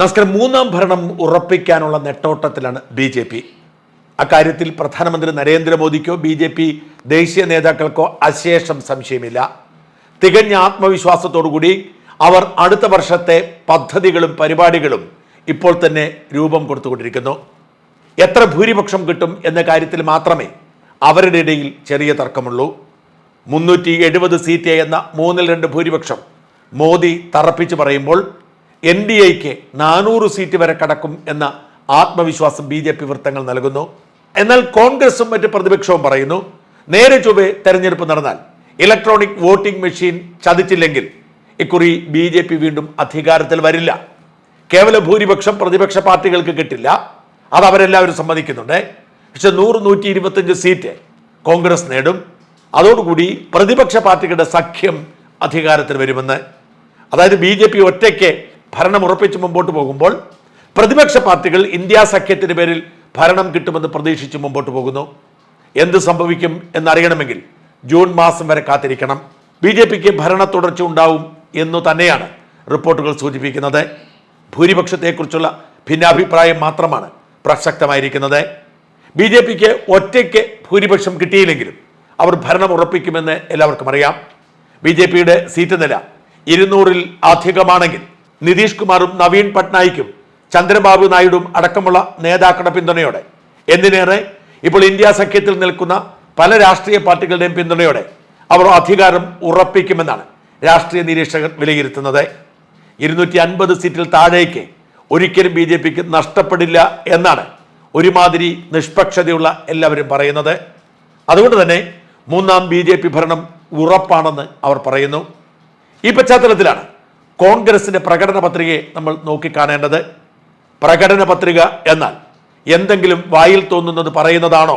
നമസ്കാരം. മൂന്നാം ഭരണം ഉറപ്പിക്കാനുള്ള നെട്ടോട്ടത്തിലാണ് ബി ജെ പി. അക്കാര്യത്തിൽ പ്രധാനമന്ത്രി നരേന്ദ്രമോദിക്കോ ബി ജെ പി ദേശീയ നേതാക്കൾക്കോ അശേഷം സംശയമില്ല. തികഞ്ഞ ആത്മവിശ്വാസത്തോടുകൂടി അവർ അടുത്ത വർഷത്തെ പദ്ധതികളും പരിപാടികളും ഇപ്പോൾ തന്നെ രൂപം കൊടുത്തുകൊണ്ടിരിക്കുന്നു. എത്ര ഭൂരിപക്ഷം കിട്ടും എന്ന കാര്യത്തിൽ മാത്രമേ അവരുടെ ഇടയിൽ ചെറിയ തർക്കമുള്ളൂ. മുന്നൂറ്റി എഴുപത് സീറ്റ് എന്ന മൂന്നിൽ രണ്ട് ഭൂരിപക്ഷം മോദി തറപ്പിച്ച് പറയുമ്പോൾ എൻ ഡി എക്ക് നാനൂറ് സീറ്റ് വരെ കടക്കും എന്ന ആത്മവിശ്വാസം ബി ജെ പി വൃത്തങ്ങൾ നൽകുന്നു. എന്നാൽ കോൺഗ്രസും മറ്റ് പ്രതിപക്ഷവും പറയുന്നു നേരെ ചൊവ്വെ തെരഞ്ഞെടുപ്പ് നടന്നാൽ ഇലക്ട്രോണിക് വോട്ടിംഗ് മെഷീൻ ചതിച്ചില്ലെങ്കിൽ ഇക്കുറി ബി ജെ പി വീണ്ടും അധികാരത്തിൽ വരില്ല. കേവല ഭൂരിപക്ഷം പ്രതിപക്ഷ പാർട്ടികൾക്ക് കിട്ടില്ല. അത് അവരെല്ലാവരും സമ്മതിക്കുന്നുണ്ട്. പക്ഷെ നൂറ് നൂറ്റി ഇരുപത്തഞ്ച് സീറ്റ് കോൺഗ്രസ് നേടും. അതോടുകൂടി പ്രതിപക്ഷ പാർട്ടികളുടെ സഖ്യം അധികാരത്തിൽ വരുമെന്ന്. അതായത് ബി ജെ പി ഒറ്റയ്ക്ക് ഭരണം ഉറപ്പിച്ച് മുമ്പോട്ട് പോകുമ്പോൾ പ്രതിപക്ഷ പാർട്ടികൾ ഇന്ത്യ സഖ്യത്തിന്റെ പേരിൽ ഭരണം കിട്ടുമെന്ന് പ്രതീക്ഷിച്ച് മുമ്പോട്ട് പോകുന്നു. എന്ത് സംഭവിക്കും എന്നറിയണമെങ്കിൽ ജൂൺ മാസം വരെ കാത്തിരിക്കണം. ബി ജെ പിക്ക് ഭരണ തുടർച്ച ഉണ്ടാവും എന്നു തന്നെയാണ് റിപ്പോർട്ടുകൾ സൂചിപ്പിക്കുന്നത്. ഭൂരിപക്ഷത്തെക്കുറിച്ചുള്ള ഭിന്നാഭിപ്രായം മാത്രമാണ് പ്രസക്തമായിരിക്കുന്നത്. ബി ജെ പിക്ക് ഒറ്റയ്ക്ക് ഭൂരിപക്ഷം കിട്ടിയില്ലെങ്കിലും അവർ ഭരണം ഉറപ്പിക്കുമെന്ന് എല്ലാവർക്കും അറിയാം. ബി ജെ പിയുടെ സീറ്റ് നില ഇരുന്നൂറിൽ അധികമാണെങ്കിൽ നിതീഷ് കുമാറും നവീൻ പട്നായിക്കും ചന്ദ്രബാബു നായിഡുവും അടക്കമുള്ള നേതാക്കളുടെ പിന്തുണയോടെ. എന്തിനേറെ? ഇപ്പോൾ ഇന്ത്യ സഖ്യത്തിൽ നിൽക്കുന്ന പല രാഷ്ട്രീയ പാർട്ടികളുടെയും പിന്തുണയോടെ അവർ അധികാരം ഉറപ്പിക്കുമെന്നാണ് രാഷ്ട്രീയ നിരീക്ഷകർ വിലയിരുത്തുന്നത്. ഇരുന്നൂറ്റി അൻപത് സീറ്റിൽ താഴേക്ക് ഒരിക്കലും ബി ജെ പിക്ക് നഷ്ടപ്പെടില്ല എന്നാണ് ഒരുമാതിരി നിഷ്പക്ഷതയുള്ള എല്ലാവരും പറയുന്നത്. അതുകൊണ്ട് തന്നെ മൂന്നാം ബി ഭരണം ഉറപ്പാണെന്ന് അവർ പറയുന്നു. ഈ പശ്ചാത്തലത്തിലാണ് കോൺഗ്രസിന്റെ പ്രകടന പത്രികയെ നമ്മൾ നോക്കിക്കാണേണ്ടത്. പ്രകടന പത്രിക എന്നാൽ എന്തെങ്കിലും വായിൽ തോന്നുന്നത് പറയുന്നതാണോ?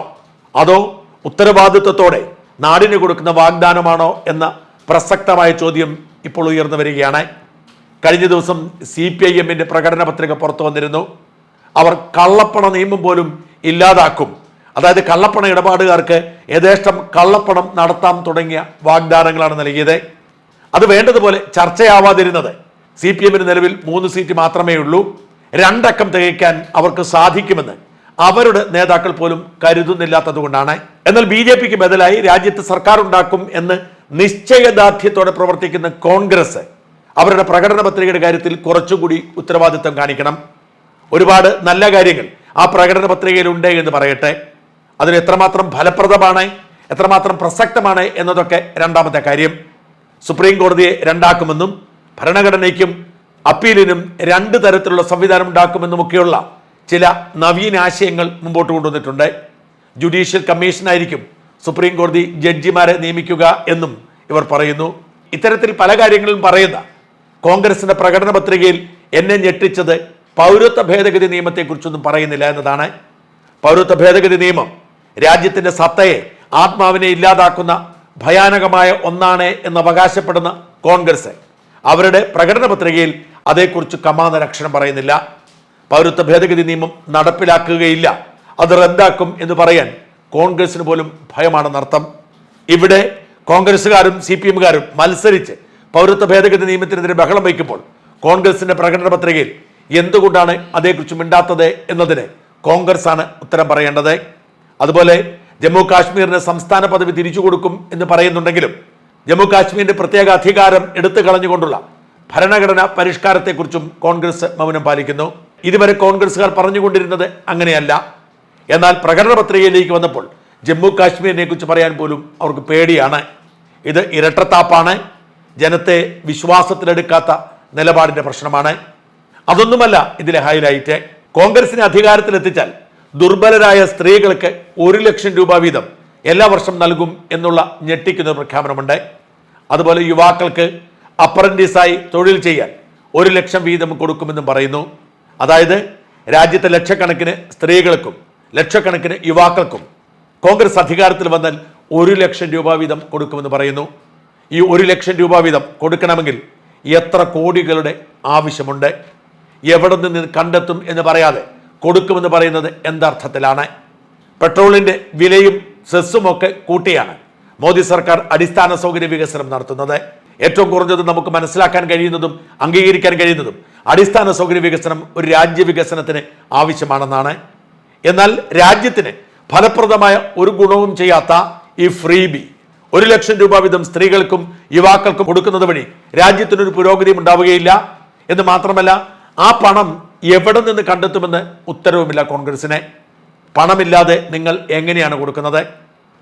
അതോ ഉത്തരവാദിത്വത്തോടെ നാടിന് കൊടുക്കുന്ന വാഗ്ദാനമാണോ എന്ന പ്രസക്തമായ ചോദ്യം ഇപ്പോൾ ഉയർന്നു വരികയാണ്. കഴിഞ്ഞ ദിവസം സി പി ഐ എമ്മിന്റെ പ്രകടന പത്രിക പുറത്തു വന്നിരുന്നു. അവർ കള്ളപ്പണ നിയമം പോലും ഇല്ലാതാക്കും. അതായത് കള്ളപ്പണ ഇടപാടുകാർക്ക് യഥേഷ്ടം കള്ളപ്പണം നടത്താം തുടങ്ങിയ വാഗ്ദാനങ്ങളാണ് നൽകിയത്. അത് വേണ്ടതുപോലെ ചർച്ചയാവാതിരുന്നത്. സി പി എമ്മിന് നിലവിൽ മൂന്ന് സീറ്റ് മാത്രമേ ഉള്ളൂ. രണ്ടക്കം തികയ്ക്കാൻ അവർക്ക് സാധിക്കുമെന്ന് അവരുടെ നേതാക്കൾ പോലും കരുതുന്നില്ലാത്തതുകൊണ്ടാണ്. എന്നാൽ ബി ജെ പിക്ക് ബദലായി രാജ്യത്ത് സർക്കാർ ഉണ്ടാക്കും എന്ന് നിശ്ചയദാർഢ്യത്തോടെ പ്രവർത്തിക്കുന്ന കോൺഗ്രസ് അവരുടെ പ്രകടന പത്രികയുടെ കാര്യത്തിൽ കുറച്ചുകൂടി ഉത്തരവാദിത്തം കാണിക്കണം. ഒരുപാട് നല്ല കാര്യങ്ങൾ ആ പ്രകടന പത്രികയിലുണ്ട് എന്ന് പറയട്ടെ. അതിന് എത്രമാത്രം ഫലപ്രദമാണ് എത്രമാത്രം പ്രസക്തമാണ് എന്നതൊക്കെ രണ്ടാമത്തെ കാര്യം. സുപ്രീം കോടതിയെ രണ്ടാക്കുമെന്നും ഭരണഘടനയ്ക്കും അപ്പീലിനും രണ്ട് തരത്തിലുള്ള സംവിധാനം ഉണ്ടാക്കുമെന്നുമൊക്കെയുള്ള ചില നവീന ആശയങ്ങൾ മുമ്പോട്ട് കൊണ്ടുവന്നിട്ടുണ്ട്. ജുഡീഷ്യൽ കമ്മീഷനായിരിക്കും സുപ്രീം കോടതി ജഡ്ജിമാരെ നിയമിക്കുക എന്നും ഇവർ പറയുന്നു. ഇത്തരത്തിൽ പല കാര്യങ്ങളും പറയുന്ന കോൺഗ്രസിന്റെ പ്രകടന പത്രികയിൽ എന്നെ ഞെട്ടിച്ചത് പൗരത്വ ഭേദഗതി നിയമത്തെക്കുറിച്ചൊന്നും പറയുന്നില്ല എന്നതാണ്. പൗരത്വ ഭേദഗതി നിയമം രാജ്യത്തിന്റെ സത്തയെ ആത്മാവിനെ ഇല്ലാതാക്കുന്ന ഭയാനകമായ ഒന്നാണ് എന്ന് അവകാശപ്പെടുന്ന കോൺഗ്രസ്. അവരുടെ പ്രകടന പത്രികയിൽ അതേക്കുറിച്ച് കമാന്ന അക്ഷരം പറയുന്നില്ല. പൗരത്വ ഭേദഗതി നിയമം നടപ്പിലാക്കുകയില്ല. അത് റദ്ദാക്കും എന്ന് പറയാൻ കോൺഗ്രസിന് പോലും ഭയമാണെന്നർത്ഥം ഇവിടെ കോൺഗ്രസ്സുകാരും സി പി എമ്മുകാരും മത്സരിച്ച് പൗരത്വ ഭേദഗതി നിയമത്തിനെതിരെ ബഹളം വയ്ക്കുമ്പോൾ കോൺഗ്രസിന്റെ പ്രകടന പത്രികയിൽ എന്തുകൊണ്ടാണ് അതേക്കുറിച്ച് മിണ്ടാത്തത് എന്നതിന് കോൺഗ്രസ് ആണ് ഉത്തരം പറയേണ്ടത്. അതുപോലെ ജമ്മു കാശ്മീരിന് സംസ്ഥാന പദവി തിരിച്ചു കൊടുക്കും എന്ന് പറയുന്നുണ്ടെങ്കിലും ജമ്മു കാശ്മീരിന്റെ പ്രത്യേക അധികാരം എടുത്തു കളഞ്ഞുകൊണ്ടുള്ള ഭരണഘടനാ പരിഷ്കാരത്തെക്കുറിച്ചും കോൺഗ്രസ് മൗനം പാലിക്കുന്നു. ഇതുവരെ കോൺഗ്രസ്സുകാർ പറഞ്ഞുകൊണ്ടിരുന്നത് അങ്ങനെയല്ല. എന്നാൽ പ്രകടന പത്രികയിലേക്ക് വന്നപ്പോൾ ജമ്മു കാശ്മീരിനെ കുറിച്ച് പറയാൻ പോലും അവർക്ക് പേടിയാണ്. ഇത് ഇരട്ടത്താപ്പാണ്. ജനത്തെ വിശ്വാസത്തിലെടുക്കാത്ത നിലപാടിന്റെ പ്രശ്നമാണ്. അതൊന്നുമല്ല ഇതിലെ ഹൈലൈറ്റ് കോൺഗ്രസിനെ അധികാരത്തിലെത്തിച്ചാൽ ദുർബലരായ സ്ത്രീകൾക്ക് ഒരു ലക്ഷം രൂപ വീതം എല്ലാ വർഷം നൽകും എന്നുള്ള ഞെട്ടിക്കുന്ന പ്രഖ്യാപനമുണ്ട്. അതുപോലെ യുവാക്കൾക്ക് അപ്രന്റീസായി തൊഴിൽ ചെയ്യാൻ ഒരു ലക്ഷം വീതം കൊടുക്കുമെന്നും പറയുന്നു. അതായത് രാജ്യത്തെ ലക്ഷക്കണക്കിന് സ്ത്രീകൾക്കും ലക്ഷക്കണക്കിന് യുവാക്കൾക്കും കോൺഗ്രസ് അധികാരത്തിൽ വന്നാൽ ഒരു ലക്ഷം രൂപ വീതം കൊടുക്കുമെന്ന് പറയുന്നു. ഈ ഒരു ലക്ഷം രൂപ വീതം കൊടുക്കണമെങ്കിൽ എത്ര കോടികളുടെ ആവശ്യമുണ്ട്? എവിടെ നിന്ന് കണ്ടെത്തും എന്ന് പറയാതെ കൊടുക്കുമെന്ന് പറയുന്നത് എന്തർത്ഥത്തിലാണ്? പെട്രോളിന്റെ വിലയും സെസ്സും ഒക്കെ കൂട്ടിയാണ് മോദി സർക്കാർ അടിസ്ഥാന സൗകര്യ വികസനം നടത്തുന്നത്. ഏറ്റവും കുറഞ്ഞത് നമുക്ക് മനസ്സിലാക്കാൻ കഴിയുന്നതും അംഗീകരിക്കാൻ കഴിയുന്നതും അടിസ്ഥാന സൗകര്യ വികസനം ഒരു രാജ്യ വികസനത്തിന് ആവശ്യമാണെന്നാണ്. എന്നാൽ രാജ്യത്തിന് ഫലപ്രദമായ ഒരു ഗുണവും ചെയ്യാത്ത ഈ ഫ്രീ ബി ഒരു ലക്ഷം രൂപ വീതം സ്ത്രീകൾക്കും യുവാക്കൾക്കും കൊടുക്കുന്നത് വഴി രാജ്യത്തിനൊരു പുരോഗതിയും ഉണ്ടാവുകയില്ല. എന്ന് മാത്രമല്ല ആ പണം എവിടെ നിന്ന് കണ്ടെത്തുമെന്ന് ഉത്തരവുമില്ല കോൺഗ്രസിനെ. പണമില്ലാതെ നിങ്ങൾ എങ്ങനെയാണ് കൊടുക്കുന്നത്?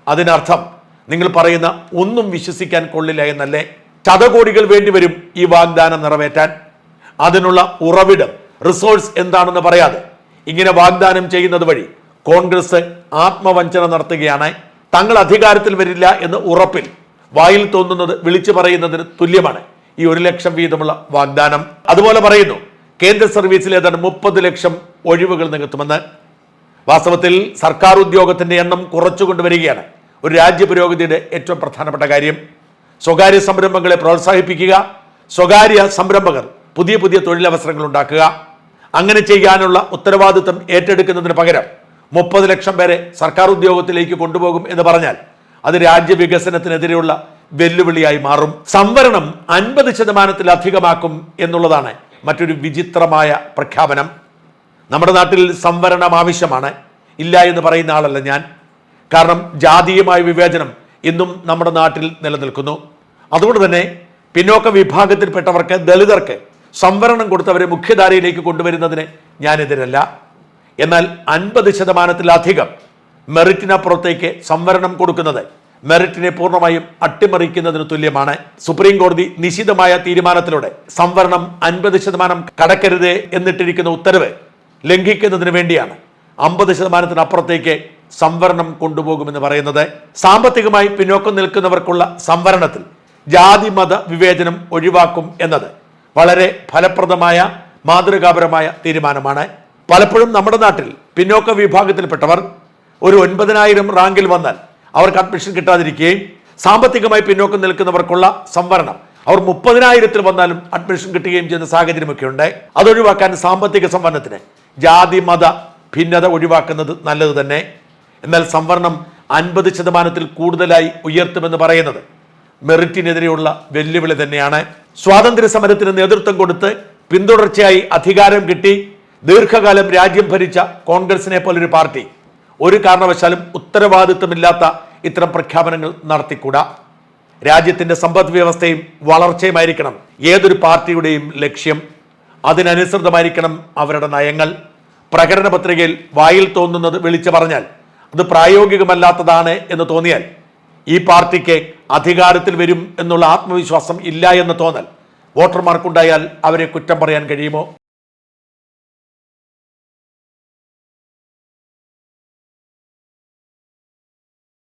അതിനർത്ഥം നിങ്ങൾ പറയുന്ന ഒന്നും വിശ്വസിക്കാൻ കൊള്ളില്ല എന്നല്ലേ? ശതകോടികൾ വേണ്ടിവരും ഈ വാഗ്ദാനം നിറവേറ്റാൻ. അതിനുള്ള ഉറവിടം റിസോഴ്സ് എന്താണെന്ന് പറയാതെ ഇങ്ങനെ വാഗ്ദാനം ചെയ്യുന്നത് വഴി കോൺഗ്രസ് ആത്മവഞ്ചന നടത്തുകയാണ്. തങ്ങൾ അധികാരത്തിൽ വരില്ല എന്ന് ഉറപ്പിൽ വായിൽ തോന്നുന്നത് വിളിച്ചു പറയുന്നതിന് തുല്യമാണ് ഈ ഒരു ലക്ഷം വീതമുള്ള വാഗ്ദാനം. അതുപോലെ പറയുന്നു കേന്ദ്ര സർവീസിൽ ഏതാണ്ട് മുപ്പത് ലക്ഷം ഒഴിവുകൾ നികത്തുമെന്ന് വാസ്തവത്തിൽ സർക്കാർ ഉദ്യോഗത്തിന്റെ എണ്ണം കുറച്ചു കൊണ്ടുവരികയാണ് ഒരു രാജ്യ പുരോഗതിയുടെ ഏറ്റവും പ്രധാനപ്പെട്ട കാര്യം. സ്വകാര്യ സംരംഭങ്ങളെ പ്രോത്സാഹിപ്പിക്കുക സ്വകാര്യ സംരംഭകർ പുതിയ പുതിയ തൊഴിലവസരങ്ങൾ ഉണ്ടാക്കുക. അങ്ങനെ ചെയ്യാനുള്ള ഉത്തരവാദിത്വം ഏറ്റെടുക്കുന്നതിന് പകരം മുപ്പത് ലക്ഷം പേരെ സർക്കാർ ഉദ്യോഗത്തിലേക്ക് കൊണ്ടുപോകും എന്ന് പറഞ്ഞാൽ അത് രാജ്യ വികസനത്തിനെതിരെയുള്ള വെല്ലുവിളിയായി മാറും. സംവരണം അൻപത് ശതമാനത്തിലധികമാക്കും എന്നുള്ളതാണ് മറ്റൊരു വിചിത്രമായ പ്രഖ്യാപനം. നമ്മുടെ നാട്ടിൽ സംവരണം ആവശ്യമാണ്. ഇല്ല എന്ന് പറയുന്ന ആളല്ല ഞാൻ. കാരണം ജാതീയമായ വിവേചനം ഇന്നും നമ്മുടെ നാട്ടിൽ നിലനിൽക്കുന്നു. അതുകൊണ്ട് തന്നെ പിന്നോക്ക വിഭാഗത്തിൽപ്പെട്ടവർക്ക് ദളിതർക്ക് സംവരണം കൊടുത്തവരെ മുഖ്യധാരയിലേക്ക് കൊണ്ടുവരുന്നതിന് ഞാനെതിരല്ല എന്നാൽ അൻപത് ശതമാനത്തിലധികം മെറിറ്റിനപ്പുറത്തേക്ക് സംവരണം കൊടുക്കുന്നത് മെറിറ്റിനെ പൂർണമായും അട്ടിമറിക്കുന്നതിന് തുല്യമാണ്. സുപ്രീം കോടതി നിശിതമായ തീരുമാനത്തിലൂടെ സംവരണം അൻപത് ശതമാനം കടക്കരുത് എന്നിട്ടിരിക്കുന്ന ഉത്തരവ് ലംഘിക്കുന്നതിന് വേണ്ടിയാണ് അമ്പത് ശതമാനത്തിനപ്പുറത്തേക്ക് സംവരണം കൊണ്ടുപോകുമെന്ന് പറയുന്നത്. സാമ്പത്തികമായി പിന്നോക്കം നിൽക്കുന്നവർക്കുള്ള സംവരണത്തിൽ ജാതി മത വിവേചനം ഒഴിവാക്കും എന്നത് വളരെ ഫലപ്രദമായ മാതൃകാപരമായ തീരുമാനമാണ്. പലപ്പോഴും നമ്മുടെ നാട്ടിൽ പിന്നോക്ക വിഭാഗത്തിൽപ്പെട്ടവർ ഒരു ഒൻപതിനായിരം റാങ്കിൽ വന്നാൽ അവർക്ക് അഡ്മിഷൻ കിട്ടാതിരിക്കുകയും സാമ്പത്തികമായി പിന്നോക്കം നിൽക്കുന്നവർക്കുള്ള സംവരണം. അവർ മുപ്പതിനായിരത്തിൽ വന്നാലും അഡ്മിഷൻ കിട്ടുകയും ചെയ്യുന്ന സാഹചര്യമൊക്കെ ഉണ്ട്. അതൊഴിവാക്കാൻ സാമ്പത്തിക സംവരണത്തിന് ജാതി മത ഭിന്നത ഒഴിവാക്കുന്നത് നല്ലത് തന്നെ. എന്നാൽ സംവരണം അൻപത് ശതമാനത്തിൽ കൂടുതലായി ഉയർത്തുമെന്ന് പറയുന്നത് മെറിറ്റിനെതിരെയുള്ള വെല്ലുവിളി തന്നെയാണ്. സ്വാതന്ത്ര്യ സമരത്തിന് നേതൃത്വം കൊടുത്ത് പിന്തുടർച്ചയായി അധികാരം കിട്ടി. ദീർഘകാലം രാജ്യം ഭരിച്ച കോൺഗ്രസിനെ പോലൊരു പാർട്ടി ഒരു കാരണവശാലും ഉത്തരവാദിത്വമില്ലാത്ത ഇത്തരം പ്രഖ്യാപനങ്ങൾ നടത്തിക്കൂടാ. രാജ്യത്തിന്റെ സമ്പദ് വ്യവസ്ഥയും വളർച്ചയുമായിരിക്കണം. ഏതൊരു പാർട്ടിയുടെയും ലക്ഷ്യം അതിനനുസൃതമായിരിക്കണം അവരുടെ നയങ്ങൾ. പ്രകടന പത്രികയിൽ വായിൽ തോന്നുന്നത് വിളിച്ചു പറഞ്ഞാൽ അത് പ്രായോഗികമല്ലാത്തതാണ് എന്ന് തോന്നിയാൽ ഈ പാർട്ടിക്ക് അധികാരത്തിൽ വരും എന്നുള്ള ആത്മവിശ്വാസം ഇല്ല എന്ന് തോന്നൽ. വോട്ടർമാർക്കുണ്ടായാൽ അവരെ കുറ്റം പറയാൻ കഴിയുമോ?